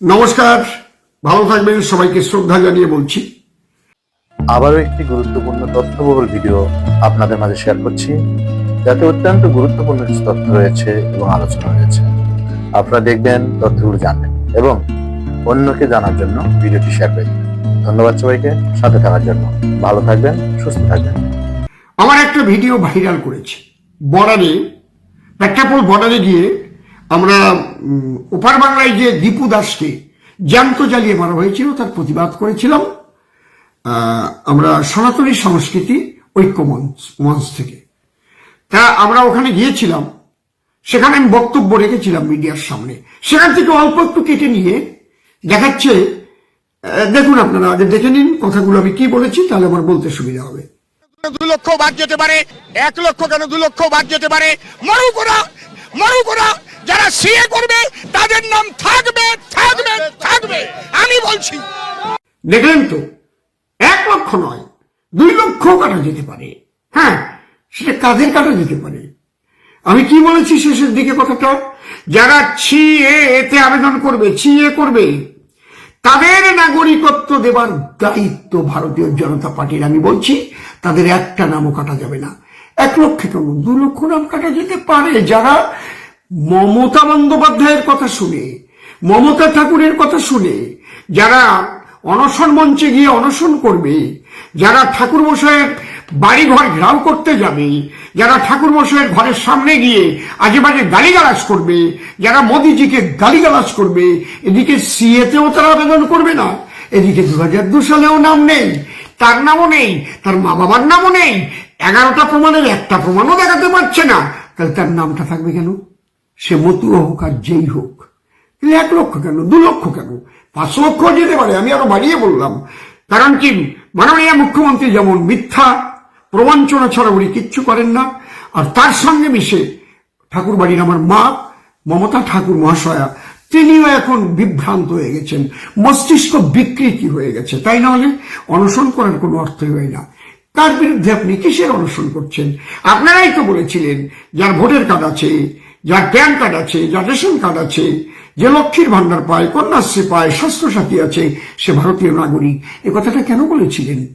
নমস্কার ভালো থাকবেন সবাইকে শ্রদ্ধা জানিয়ে বলছি। আবারও একটি গুরুত্বপূর্ণ তথ্যবহুল ভিডিও আপনাদের মাঝে শেয়ার করছি যাতে অত্যন্ত গুরুত্বপূর্ণ কিছু তথ্য রয়েছে এবং আলোচনা রয়েছে। আপনারা দেখবেন তথ্যগুলো জানবেন এবং অন্যকে জানার জন্য ভিডিওটি শেয়ার করে ধন্যবাদ সবাইকে সাথে থাকার জন্য। ভালো থাকবেন সুস্থ থাকবেন। আমার একটা ভিডিও ভাইরাল করেছে। বর্ডারে প্রেক্ষাপট বর্ডারে গিয়ে আমরা ওপার বাংলায় যে দীপু দাসকে জ্যান্ত জ্বালিয়ে মারা হয়েছিল, তার প্রতিবাদ করেছিলাম। আমরা সনাতনী সংস্কৃতি ঐক্য মঞ্চ মঞ্চ থেকে। তা আমরা ওখানে গিয়েছিলাম। সেখানে আমি বক্তব্য রেখেছিলাম মিডিয়ার সামনে। সেখান থেকে অল্প একটু কেটে নিয়ে দেখাচ্ছে দেখুন আপনারা আগে দেখে নিন কথাগুলো আমি কি বলেছি, তাহলে আমার বলতে সুবিধা হবে। দু লক্ষ বাদ যেতে পারে, এক লক্ষ কেন দু লক্ষ বাদ যেতে পারে? মরুক ওরা মরুক ওরা যারা সিএ করবে, তাদের নাম থাকবে থাকবে থাকবে। আমি বলছি, দেখলেন তো, এক লক্ষ নয়, দুই লক্ষ কাটা যেতে পারে। হ্যাঁ সেটা কাদের কাটা যেতে পারে? আমি কি বলেছি শেষের দিকে কথাটা? যারা ছি এতে আবেদন করবে ছি এ করবে, তাদের নাগরিকত্ব দেবার দায়িত্ব ভারতীয় জনতা পার্টির। আমি বলছি, তাদের একটা নামও কাটা যাবে না। এক লক্ষ কেন দু লক্ষ নাম কাটা যেতে পারে। যারা মমতা বন্দ্যোপাধ্যায়ের কথা শুনে, মমতা ঠাকুরের কথা শুনে, যারা অনশন মঞ্চে গিয়ে অনশন করবে, যারা ঠাকুর মশাইয়ের বাড়ি ঘর ঘেরাও করতে যাবে, যারা ঠাকুর মশাইয়ের ঘরের সামনে গিয়ে আজে বাজে গালিগালাজ করবে, যারা মোদিজিকে গালিগালাজ করবে, এদিকে সিএতেও তারা আবেদন করবে না, এদিকে দু হাজার দু সালেও নাম নেই, তার নামও নেই, তার মা বাবার নামও নেই, এগারোটা প্রমাণের একটা প্রমাণও দেখাতে পারছে না, তাহলে তার নামটা থাকবে কেন? সে মতুয়া হোক আর যেই হোক। তাহলে এক লক্ষ কেন? দু লক্ষ কেন? পাঁচ লক্ষ যেতে পারে, আমি আরও বাড়িয়ে বললাম। কারণ কি? মাননীয় মুখ্যমন্ত্রী যেমন মিথ্যা, প্রবঞ্চনা ছড়া উনি কিচ্ছু করেন না। আর তার সঙ্গে মিশে ঠাকুর বাড়ির আমার মা, মমতা ঠাকুর মহাশয়া, তিনিও এখন বিভ্রান্ত হয়ে গেছেন। মস্তিষ্ক বিকৃতি হয়ে গেছে। তাই না হলে? অনশন করার কোনো অর্থই হয় না। তার বিরুদ্ধে আপনি কিসের অনশন করছেন? আপনারাই তো বলেছিলেন, যার ভোটের কার্ড আছে যার প্যান কার্ড আছে, যার রেশন কার্ড আছে, যে লক্ষ্মীর ভান্ডার পায়, কন্যাশ্রী পায়, স্বাস্থ্যসাথী আছে, সে ভারতীয় নাগরিক। এ কথাটা কেন বলেছিলেন?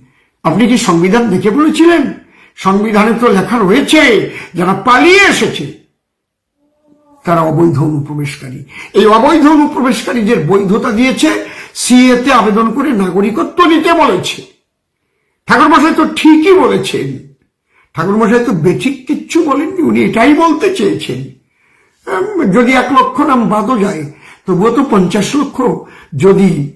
আপনি কি সংবিধান দেখে বলেছিলেন? সংবিধানে তো লেখা রয়েছে, যারা পালিয়ে এসেছে, তারা অবৈধ অনুপ্রবেশকারী। এই অবৈধ অনুপ্রবেশকারীদের বৈধতা দিয়েছে, সিএতে আবেদন করে নাগরিকত্ব নিতে বলেছে। ঠাকুরমশাই তো ঠিকই বলেছেন। ঠাকুর ঠাকুরমশাই তো বেঠিক কিচ্ছু বলেননি, উনি এটাই বলতে চেয়েছেন। যদি এক লক্ষ নাম বাদও যায়, তবুও তো পঞ্চাশ লক্ষ। যদি,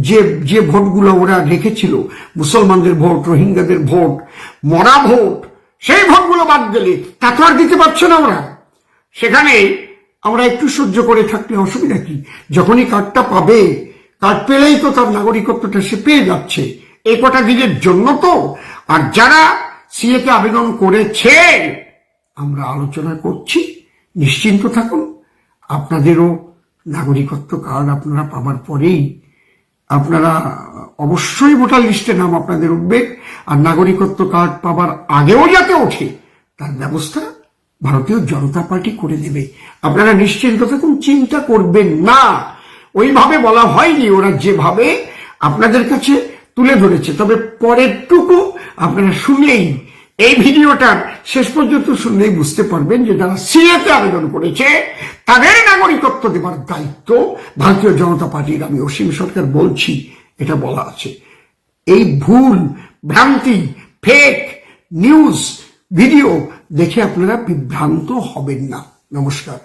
যে যে ভোটগুলো ওরা রেখেছিল, মুসলমানদের ভোট, রোহিঙ্গাদের ভোট, মরা ভোট, সেই ভোটগুলো বাদ গেলে তা তো আর দিতে পারছে না ওরা। সেখানে আমরা একটু সহ্য করে থাকলে অসুবিধা কি? যখনই কার্ডটা পাবে, কার্ড পেলেই তো তার নাগরিকত্বটা সে পেয়ে যাচ্ছে। এই কটা দিনের জন্য তো। আর যারা সিএতে আবেদন করেছে, আমরা আলোচনা করছি। নিশ্চিন্ত থাকুন। আপনাদেরও নাগরিকত্ব কার্ড আপনারা পাবার পরেই আপনারা অবশ্যই ভোটার লিস্টে নাম আপনাদের উঠবে। আর নাগরিকত্ব কার্ড পাবার আগেও যাতে ওঠে, তার ব্যবস্থা ভারতীয় জনতা পার্টি করে দেবে। আপনারা নিশ্চিন্ত থাকুন, চিন্তা করবেন না। ওইভাবে বলা হয়নি, ওরা যেভাবে আপনাদের কাছে তুলে ধরেছে। তবে পরের টুকু আপনারা শুনলেই এই ভিডিওটা শেষ পর্যন্ত শুনলেই বুঝতে পারবেন যে যারা সিএতে আবেদন করেছে, তাদের নাগরিকত্ব দেবার দায়িত্ব ভারতীয় জনতা পার্টির। আমি অসীম সরকার বলছি, এটা বলা আছে। এই ভুল, ভ্রান্তি ফেক নিউজ ভিডিও দেখে আপনারা বিভ্রান্ত হবেন না। নমস্কার।